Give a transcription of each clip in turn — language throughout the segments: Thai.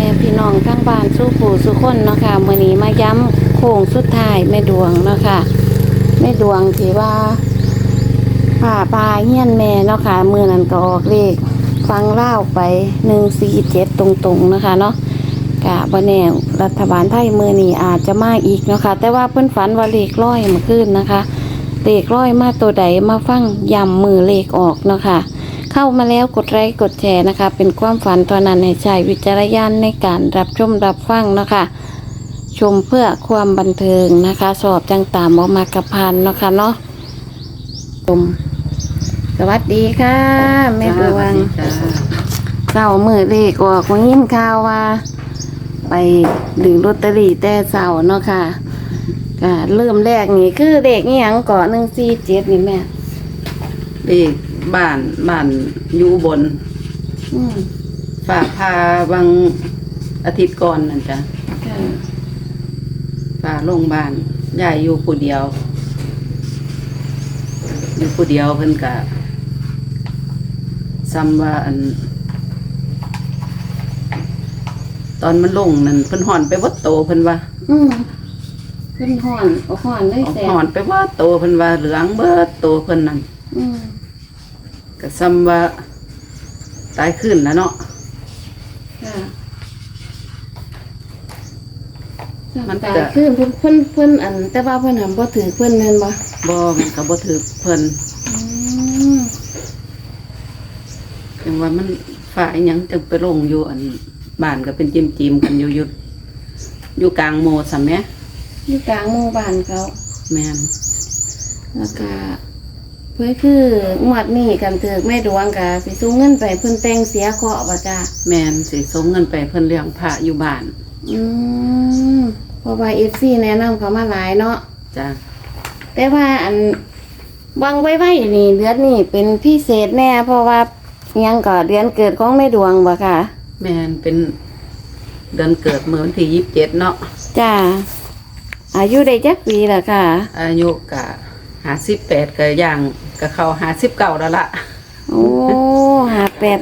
ม่พี่น้องทั้งบ้านสู้ผู้สู้คนเนาะค่ะมื้อนี้มาย้ำโค้งสุดท้ายแม่ดวงเนาะค่ะแม่ดวงที่ว่าผ่าปลาเฮี้ยนแม่เนาะค่ะมือนั้นก็ออกเลขฟังเล่าไป147ตรงๆนะคะเนาะกะบ่แน่รัฐบาลไทยมือนี้อาจจะมาอีกเนาะค่ะแต่ว่าเพิ่อนฝันว่าเลขร้อยมื่อคืนนะคะเลขร้อยมาตัวใดมาฟังยำมือเลขออกเนาะค่ะ เข้ามาแล้วกดไลค์กดแชร์นะคะ เป็นความฝันตอนนั้นให้ใช้วิจารณญาณในการรับชมรับฟังเนาะคะ ชมเพื่อความบันเทิงนะคะ สอบจังตามออกมากระพันเนาะค่ะเนาะชมสวัสดีค่ะแม่ดวงจ้าเจ้ามือเลขออกมายินข่าวว่า ไปดึงลอตเตอรี่แต่เสาเนาะค่ะก็เริ่มแรกนี่คือเด็กนี่ยังเกาะหนึ่งสี่เจ็ดนี่แม่เลข บ้านบ้านอยู่บนอืมฝากพาบางอาทิตย์ก่อนนั่นจ้ะค่ะพาลงบ้านยายอยู่ผู้เดียว อยู่ผู้เดียวเพิ่นกะซ้ำว่าอัน ตอนมันลงนั่นเพิ่นห่อนไปวัดโตเพิ่นว่า อืมขึ้นห่อนเอาห่อนเลยแสบห่อนไปวัดโตเพิ่นว่าเหลืองเบิดโตเพิ่นนั่นอืม ก็ซ้ำว่าตายขึ้นแล้วเนาะค่ะมันตายก็ขึ้นเพิ่นเพิ่นเพิ่นอัน แต่ว่าเพิ่นหันบ่ถือเพิ่นนั่นบ่บ่มันก็บ่ถือเพิ่นอืมจังว่ามันฝ่ายหยังจังไปลงอยู่อันบ้านก็เป็นจิมจิมๆกันอยู่อยู่อยู่กลางโมซะแหมอยู่กลางหมู่บ้านเขาแม่นแล้วก็ เพื่อคืองวดนี้กันถือแม่ดวงก็สิสูงเงินไปเพิ่นแต่งเสียเคราะห์บ่จ้าแม่นสิส่งเงินไปเพิ่นเลี้ยงพระอยู่บ้านอืมเพราะว่า FC แนะนำเขามาหลายเนาะ จ้ะแต่ว่าอันวังไว้ไว้นี่เดือนนี่เป็นพิเศษแน่ เพราะว่ายังก็เดือนเกิดของแม่ดวงบ่ค่ะแม่นเป็นเดือนเกิดเมื่อวันที่ยี่สิบเจ็ดเนาะจ้าอายุได้จักปีละค่ะ อายุกะหาสิบแปดก็ย่าง ก็เข้าหาสิบเก้าแล้วล่ะ โอ้หาแปด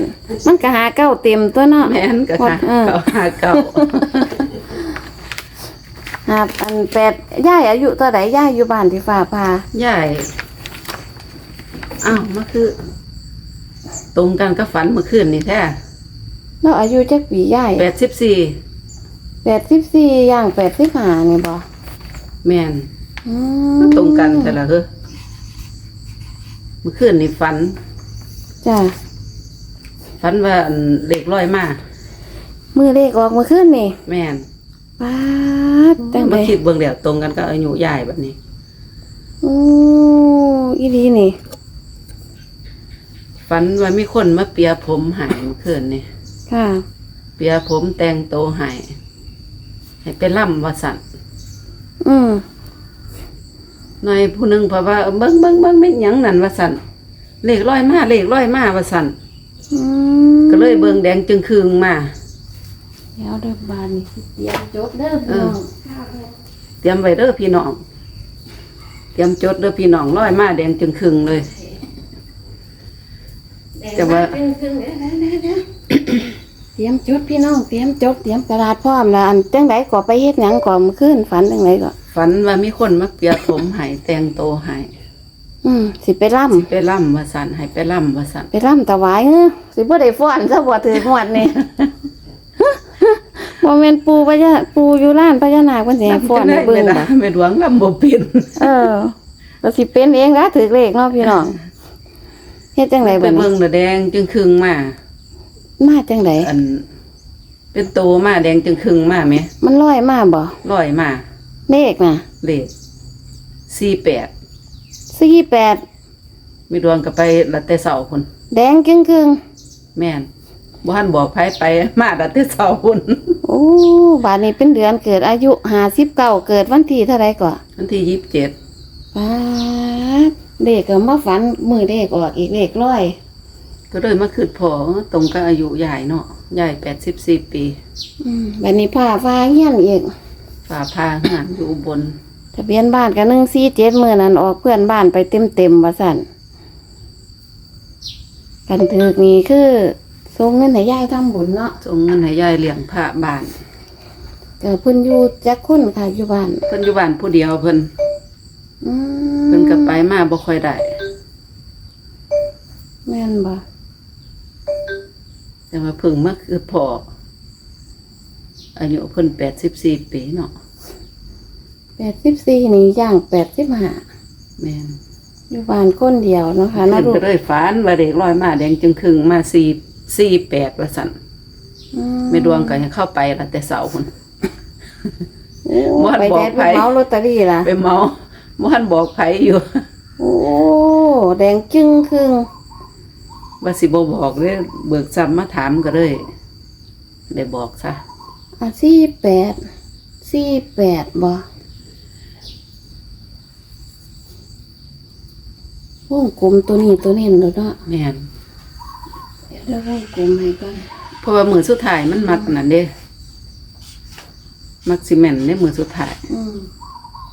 มันก็หาเก้าเต็มตัวเนาะแม่นก็พอค่ะเออเข้าหาเก้าหาอันแปดย่ายอายุเท่าไหร่ย่ายอยู่บ้านที่ฝ่าพาใหญ่อ้าวมันคือ ตรงกันก็ฝันเมื่อคืนนี่แท้แล้วอายุจักปีย่ายแปดสิบสี่แปดสิบสี่ย่างแปดสิบห้านี่บ่แม่นอืมตรงกันแต่ละเฮ้อ เมื่อคืนนี่ฝัน จ้าฝันว่าอันเล็กร้อยมามือเลขออกมาขึ้นนี่แม่นป้าดจังเลมายคิดเบิ่งเดี๋ยวตรงกันก็อายุยายแบบนี้ โอ้อีดีนี่ ฝันว่ามีคนมาเปียผมใหายเมื่อคืนนี่ค่ะ เปียผมแต่งโตวใหายให้ไปล่ำว่าสันอืม หน่อยผู้หนึงเพราะว่าเบิ่งเบิ่งเบิ่งไม่นหยังนั่นว่าสันเลขร้อยมาเลขร้อยมาว่าสันอืมก็เลยเบิ่งแดงจึงคืงมาเดี๋ยวเด้อบานนี่สิเตรียมจดเด้อพี่น้องเตรียมไว้เด้อพี่น้องเตรียมจดเด้อพี่น้องร้อยมาแดงจึงคืงเลยแต่ว่าเป็นครึ่งเดี๋ยวเดี๋ยวเดี๋ยวเดี๋ยวเตรียมจดพี่น้องเตรียมจดเตรียมกระดาษพร้อมแล้วอันจังไดก็ไปเฮ็ดหยังก่อนมื้อคืนฝันจังไดก็ ฝันว่ามีคนมาเปียผมใหายแต่งโตวใหายอืมสิไปร่ำไปล่ำว่าสันให้ไปล่ำว่าสันไปร่ำถวายเอ้อสิบ่ได้ฟ้อนซะบ่ถือหวดนี่ บ่แม่นปูพญาปูอยู่ร้านพญานาคเพิ่นสิให้ฟ้อนให้เบิ่งไม่บ่ได้ไม่หลวงล่ำบ่เป็นเออก็สิเป็นเองละถือเลขเนาะพี่น้องเฮ็ดจังไดไปเบิ่งเบิ่งน่ะแดงจึงครึ่งมามาจังไดอัน เป็นโตมาแดงจึงครึ่งมาไหมมันลอยมาบ่ลอยมา เลขน่ะเลขสี่แปด48ไม่หลวงก็ไปละแต่เสาคนแดงครึ่งแม่นบ่ทันบอกไผไปมาละแต่เสาคนๆโอ้บาดนี้เป็นเดือนเกิดอายุ59เกิดวันที่เท่าไหร่ก่อวันที่ยี่สิบเจ็ดป๊าดเลขก็มาฝันมือเลขออกอีกเลขร้อย ก็เลยมาคืดพอตรงกับอายุยายเนาะยายแปดสิบสี่ปี อืมบัดนี้ผ้าฟ้าเฮียนอีก ฝ่าพาหานอยู่อุบน ทะเบียนบ้านก็147มื้อนั้นออกเพื่อนบ้านไปเต็มๆว่าซั่นกันถึกนี่คือส่งเงินให้ยายทำบุญเนาะส่งเงินให้ยายเลี้ยงพระบ้านก็เพิ่นอยู่จักคนค่ะอยู่บ้านเพิ่นอยู่บ้านผู้เดียวเพิ่นอืมเพิ่นก็ไปมาบ่ค่อยได้แม่นบ่แต่ว่าเพิ่งมาคือพ่อ อายุเพิ่น84ปีเนาะ84นี่ย่าง85แม่นอยู่บ้านคนเดียวเนาะค่ะเพิ่นะนลูกก็เลยฝันว่าเด็กลอยมาแดงจึงครึ่งมา4 48ว่าซั่นอืแม่ดวงก็ให้เข้าไปละแต่เสาพุ่นโอ้บ่ทันไปบอกแดดไผไปเมาลอตเตอรี่ล่ะ ไปเมาบ่ทันบอกไผอยู่ โอ้แดงจึ้งครึ่งว่าสิบ่บอกเลยเบิกซ้ำมาถามก็เลยได้บอกซะอะ สี่แปดสี่แปดบ่วงกลมตัวนี้ตัวนี้เนาะเนาะแม่นเดี๋ยวเราวงกลมให้ก่อนเพราะว่ามือสุดท้ายมันมักนั่นเด้ มักสิแม่นในมือสุดท้ายอืม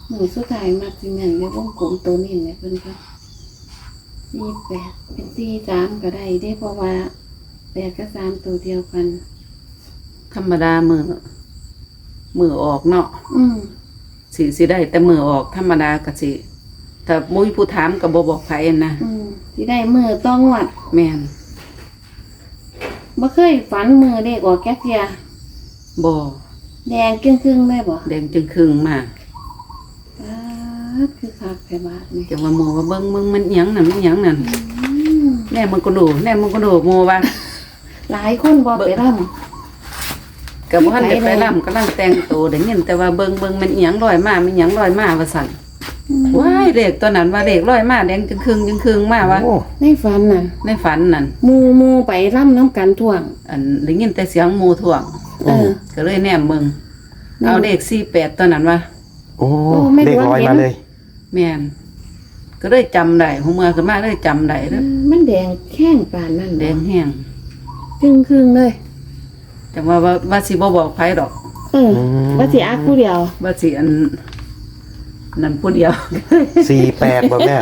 หนูสุดท้ายมักสิแม่นในวงกลมตัวนี้เนี่ยเพิ่นก็สี่แปดเป็นสี่สามก็ได้เด้เพราะว่าแปดกับสามตัวเดียวกัน ธรรมดามือมือออกเนาะอืมสิสิได้ แต่มือออกธรรมดาก็สิถ้ามุ้ยผู้ถามก็บ่บอกไผนะอืมที่ได้มือต้องวัดแม่นบ่เคยฝันมือเด็กออกแก๊กเทียบ่แดงครึ่งๆได้บ่แดงจึงครึ่งมาป๊าดคือคักแค่บาทนี่จังว่าหมู่ว่าเบิ่งมึงมันอิหยังนั่นมันอิหยังนั่นอืมแน่มึงก็ดูแน่มึงก็ดูหมู่ว่าหลายคนบ่ไปร่ ก็บ่ทันได้ไปร่ำกำลังแต่งตัวได้ยินแต่ว่าเบิ่งเบิ่งมันอิหยังลอยมามันอิหยังลอยมาว่าซั่นำว้ายเลขตัวนั้นว่าเลขลอยมาแดงจึงครึ่งจึงครึ่งมาว่าโอ้ในฝันน่ะ ในฝันนั่นหมูหมูไปร่ำน้ำกันท่วง อันได้ยินแต่เสียงหมู่ท่วงเออก็เลยแนมเบิ่งเอาเลข48ตัวนั้นว่าโอ้โอ้ไม่เลขดวงลอยเห็นมาเลย แม่นก็เลยจำได้หัวเมื่อขึ้นมาเลยจำได้เอแล้วอมันแดงแข้งปานนั่นแดงแห้งครึ่งครึ่งๆเลย จังว่าว่าว่าสิบ่บอกไผดอกเออว่าสิอักผู้เดียว ว่าสิอันนั่นผู้เดียว สี่แปดบ่แม่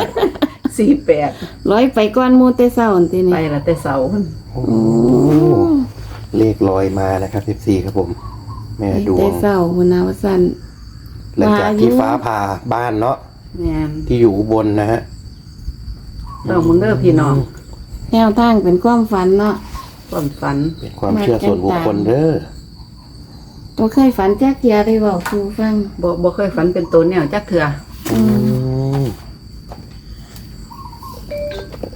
48ร้อยไปก้อนหมูแต่เศร้าอันทีไปนี่ละแต่เสาพุ่นโอ้เลขลอยมานะครับสิบสี่ครับผม แม่ดวแต่งเศร้าหุ่นนาวาสันหลังจากที่มาอายุฟ้าผ่าบ้านเนาะแม่นที่อยู่อุบนนะฮะเรามึงเด้อพี่น้อง แนวทางเป็นความฝันเนาะ ความฝัน เป็นความเชื่อส่วนบุคคลเด้อตัวเคยฝันแจ๊กเทียได้บอกครูฟังบ่บ่เคยฝันเป็นตัวแนวจักเถื่ออืม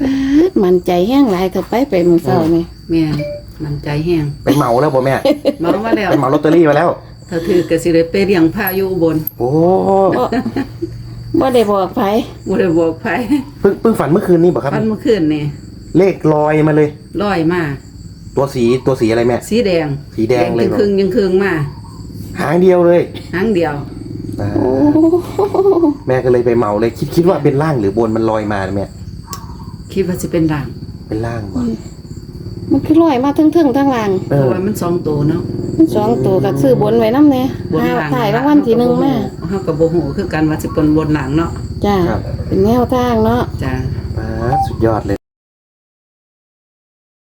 ป๊าดมันใจแห้งหลายก็ไปไปมื้อเช้านี่แม่นมันใจแห้งไปเหมาแล้วบ่แม่ เมามาแล้วไปเหมาลอตเตอรี่มาแล้ว ถ้าถือก็สิได้ไปเลี้ยงพระอยู่อุบนโอ้บ่ได้บอกไผบ่ได้บอกไผเพิ่งเพิ่งฝันเมื่อคืนนี้บ่ครับ ฝันเมื่อคืนนี่เลขลอยมาเลยลอยมา ตัวสีตัวสีอะไรแม่ สีแดงสีแดงเลยจึงครึ่งยังครึ่งมาหางเดียวเลยหางเดียวอ่าโอ้แม่ก็เลยไปเหมาเลย คิดคิดว่าเป็นล่างหรือบนมันลอยมานะแม่คิดว่าสิเป็นด่างเป็นล่างบ่มันคือลอยมาทั้งๆทั้งหลังเอเพราะอว่ามันสองตัวเนาะมันสองตัวก็ซื้อบนไว้นำแน่บนหาหลังถ่ายรางวัลที่หนึ่งมาเฮาก็บ่ฮู้คือกันว่าสิเป็นบนหลังเนาะจ้าครับเป็นแนวทางเนาะจ้าอ่าสุดยอดเลย